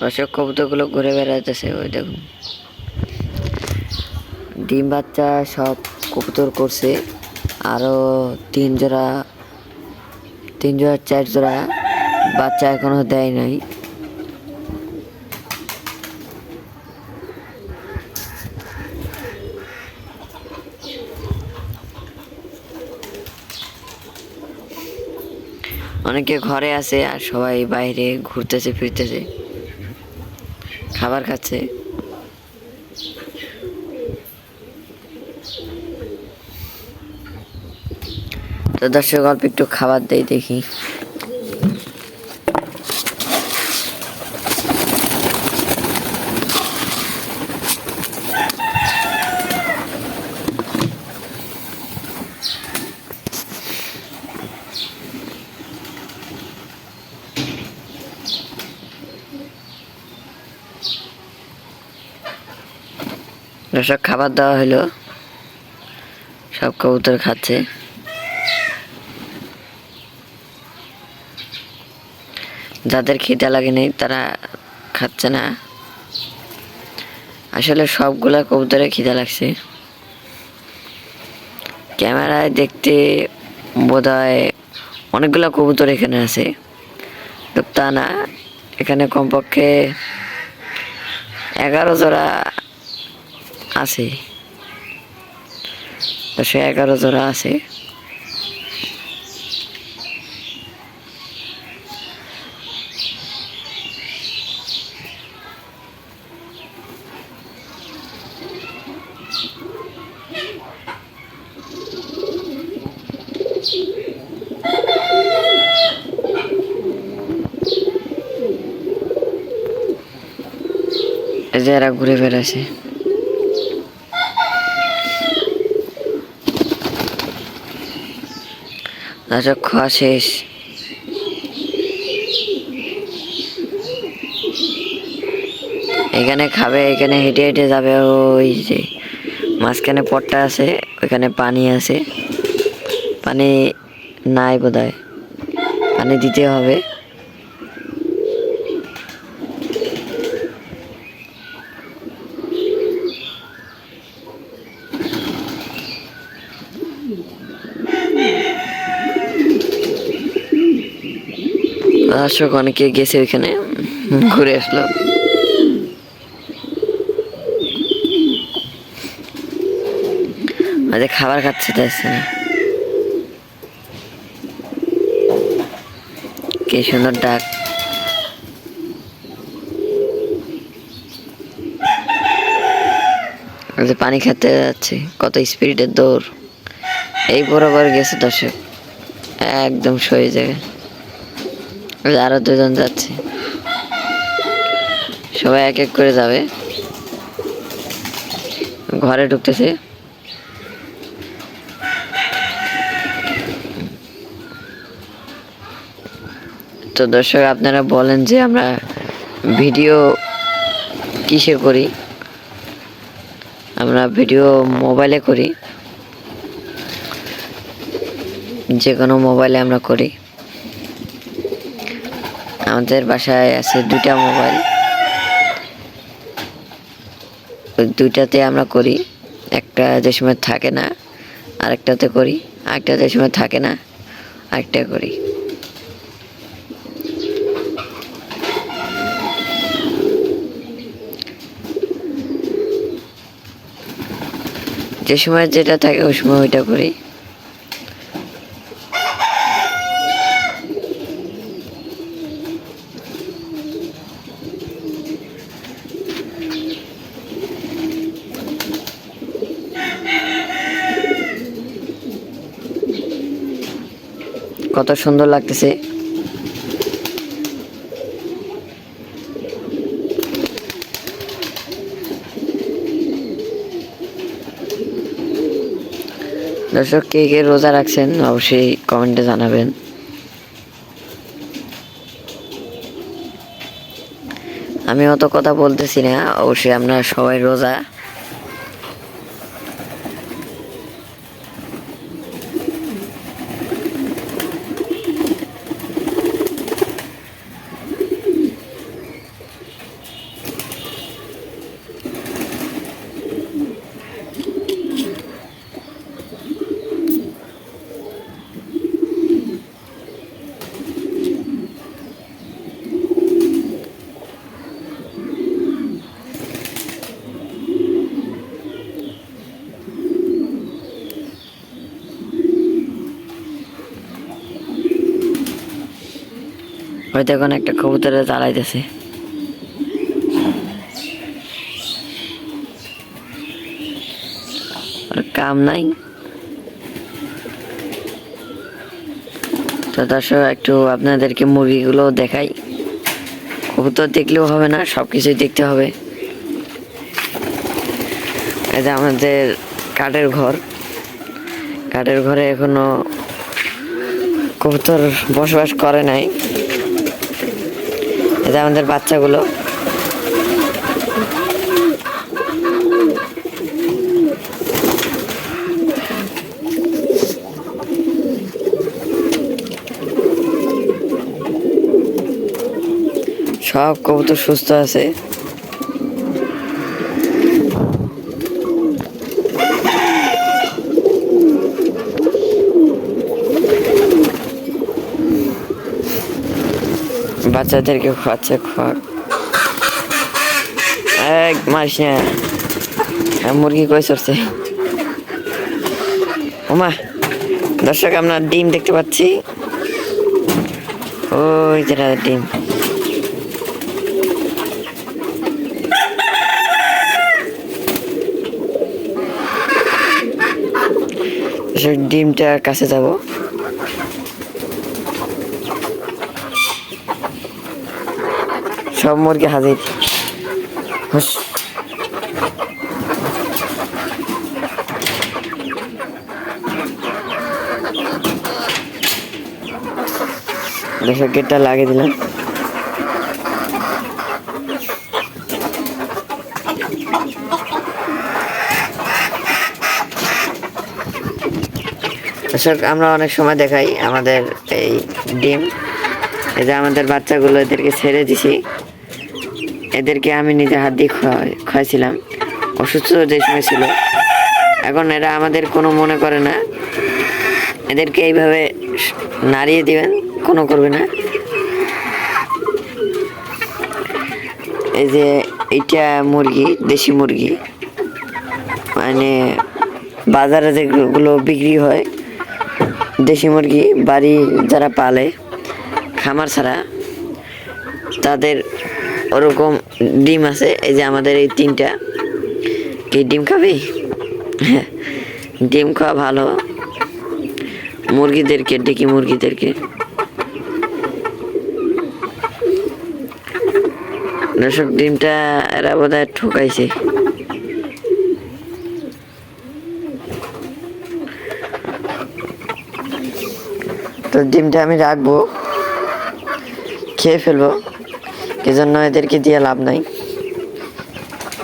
দর্শক কবুতরগুলো ঘুরে বেড়াইতেছে, ওই দেখুন। ডিম বাচ্চা সব কবুতর করছে আরও তিন জোড়া তিন জোড়া, চার জোড়া বাচ্চা এখনও দেয় নাই। অনেকে ঘরে আছে আর সবাই বাইরে ঘুরতেছে, ফিরতেছে। খাবার খাচ্ছে। তো দর্শক অল্প একটু খাবার দেই দেখি। দর্শক খাবার দেওয়া হলো। সব কবুতর খাচ্ছে। যাদের খিদে লাগে নেই তারা খাচ্ছে না। আসলে সবগুলা কবুতরে খিদে লাগছে। ক্যামেরায় দেখতে বোধ হয় অনেকগুলো কবুতর এখানে আছে। তা না, এখানে কমপক্ষে এগারো জোড়া আছে। সে এগারো জোড়া আছে। এই যে এরা ঘুরে বেড়াছে দর্শক খাওয়া শেষ। এখানে খাবে, এখানে হেঁটে হেঁটে যাবে, ওই যে মাঝখানে পটটা আছে, ওইখানে পানি আছে। পানি নাই বোধ পানি দিতে হবে। দর্শক অনেকে গেছে ওইখানে ঘুরে আসলো। আজ খাবার খাচ্ছে যাচ্ছে না? কি সুন্দর ডাক। পানি খেতে যাচ্ছে কত স্পিডের দৌড়। এই বরাবর গেছে দর্শক একদম সয়ে জায়গায় ওই যে আরও দুজন যাচ্ছে। সবাই এক এক করে যাবে। ঘরে ঢুকতেছে। তো দর্শক, আপনারা বলেন যে আমরা ভিডিও কিসে করি? আমরা ভিডিও মোবাইলে করি। যে কোনো মোবাইলে আমরা করি। আমাদের বাসায় আছে দুটা মোবাইল। ওই দুইটাতে আমরা করি, একটা যে সময় থাকে না, আরেকটাতে করি, আরেকটা যে সময় থাকে না, আরেকটা করি। যে সময় যেটা থাকে ওই সময় ওইটা করি। কত সুন্দর লাগতেছে। দর্শক, কে কে রোজা রাখছেন অবশ্যই কমেন্টে জানাবেন। আমি অত কথা বলতেছি না, অবশ্যই আমরা সবাই রোজা হয়তো এখন একটা কবুতরে আর কাম নাই। তো দর্শক, একটু আপনাদেরকে মুরগিগুলো দেখাই। কবুতর দেখলেও হবে না সব কিছুই দেখতে হবে। যে আমাদের কাঠের ঘর। কাঠের ঘরে এখনও কবুতর বসবাস করে নাই। যে আমাদের বাচ্চাগুলো। সব কবুতর সুস্থ আছে। বাচ্চাদেরকে খাওয়াচ্ছে খাওয়া এক মারিস আর মুরগি কই চড়ছে ওমা দর্শক আমরা ডিম দেখতে পাচ্ছি ওই যেটা ডিম দর্শক, ডিমটা কাছে যাব সব মুরগি হাজির। গেটটা লাগিয়ে দিলাম। আমরা অনেক সময় দেখাই আমাদের এই ডিম। এই যে আমাদের বাচ্চাগুলো এদেরকে ছেড়ে দিছি। এদেরকে আমি নিজে হাত দিয়ে খাওয়াই- খাওয়াইছিলাম অসুস্থ যে সময় ছিল। এখন এরা আমাদের কোনো মনে করে না। এদেরকে এইভাবে নাড়িয়ে দিবেন, কোনো করবে না। এই যে এইটা মুরগি, দেশি মুরগি। মানে বাজারে যেগুলো বিক্রি হয়, দেশি মুরগি, বাড়ি যারা পালে, খামার ছাড়া, তাদের ওরকম ডিম আছে, এই যে আমাদের এই তিনটা। কি ডিম খাবি? ডিম খাওয়া ভালো। মুরগিদেরকে, ডেকি মুরগিদেরকে। দর্শক, ডিমটা এরা বোধ হয় ঠকাইছে। তো ডিমটা আমি রাখব, খেয়ে ফেলব। এজন্য এদেরকে দিয়ে লাভ নাই।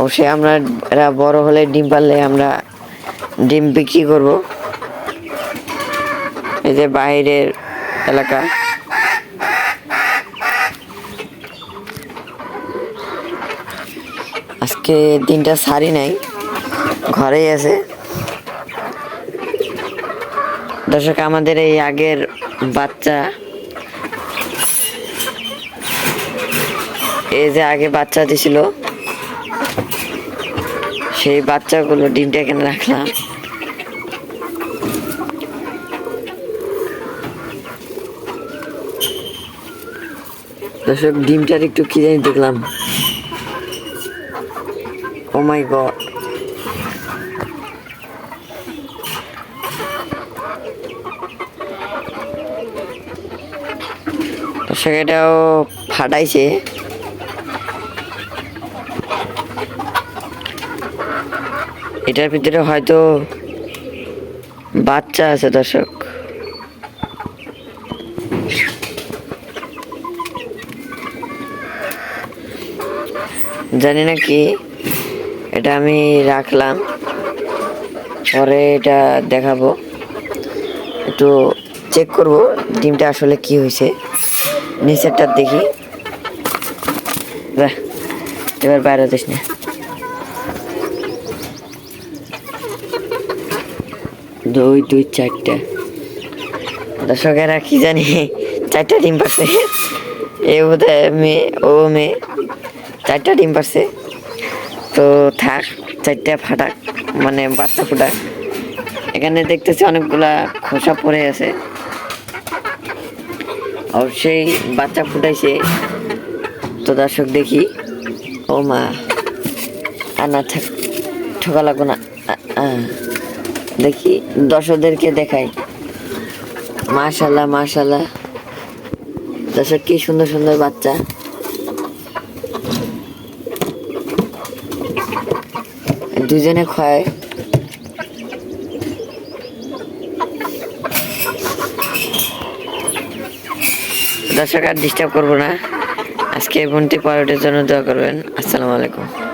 অবশ্যই আমরা এরা বড় হলে ডিম পারলে আমরা ডিম বিক্রি করব। এই যে বাইরের এলাকা। আজকে দিনটা সারি নাই, ঘরেই আছে। দর্শক, আমাদের এই আগের বাচ্চা এই যে আগে বাচ্চা দিছিল। সেই বাচ্চাগুলো ডিমটা এখানে রাখলাম। দর্শক, ডিমটার একটু কি জানি দেখলাম। ও মাই গড দর্শক, এটাও ফাটাইছে। এটার ভিতরে হয়তো বাচ্চা আছে, দর্শক। জানি না কি, এটা আমি রাখলাম। পরে এটা দেখাবো। একটু চেক করব ডিমটা আসলে কি হয়েছে। নিচেরটা দেখি। এবার বাইরে দিস না। দুই দুই, চারটা। দর্শকেরা কি জানি, চারটা ডিম পারছে এ বোধহয় মেয়ে, ও মেয়ে, চারটা ডিম পারছে তো থাক, চারটা ফাটাক মানে বাচ্চা ফুটাক। এখানে দেখতেছি অনেকগুলা খোসা পড়ে আছে। অবশ্যই বাচ্চা ফুটাইছে। তো দর্শক দেখি, ও মা। আর না থাক, ঠকা লাগবো না। দেখি, দর্শকদেরকে দেখাই। মাশাল্লাহ মাশাল্লাহ। দর্শক, কি সুন্দর সুন্দর বাচ্চা। দুজনে খায়। দর্শক, আর ডিস্টার্ব করব না। আজকে বোনটি পরোটের জন্য দোয়া করবেন। আসসালামু আলাইকুম।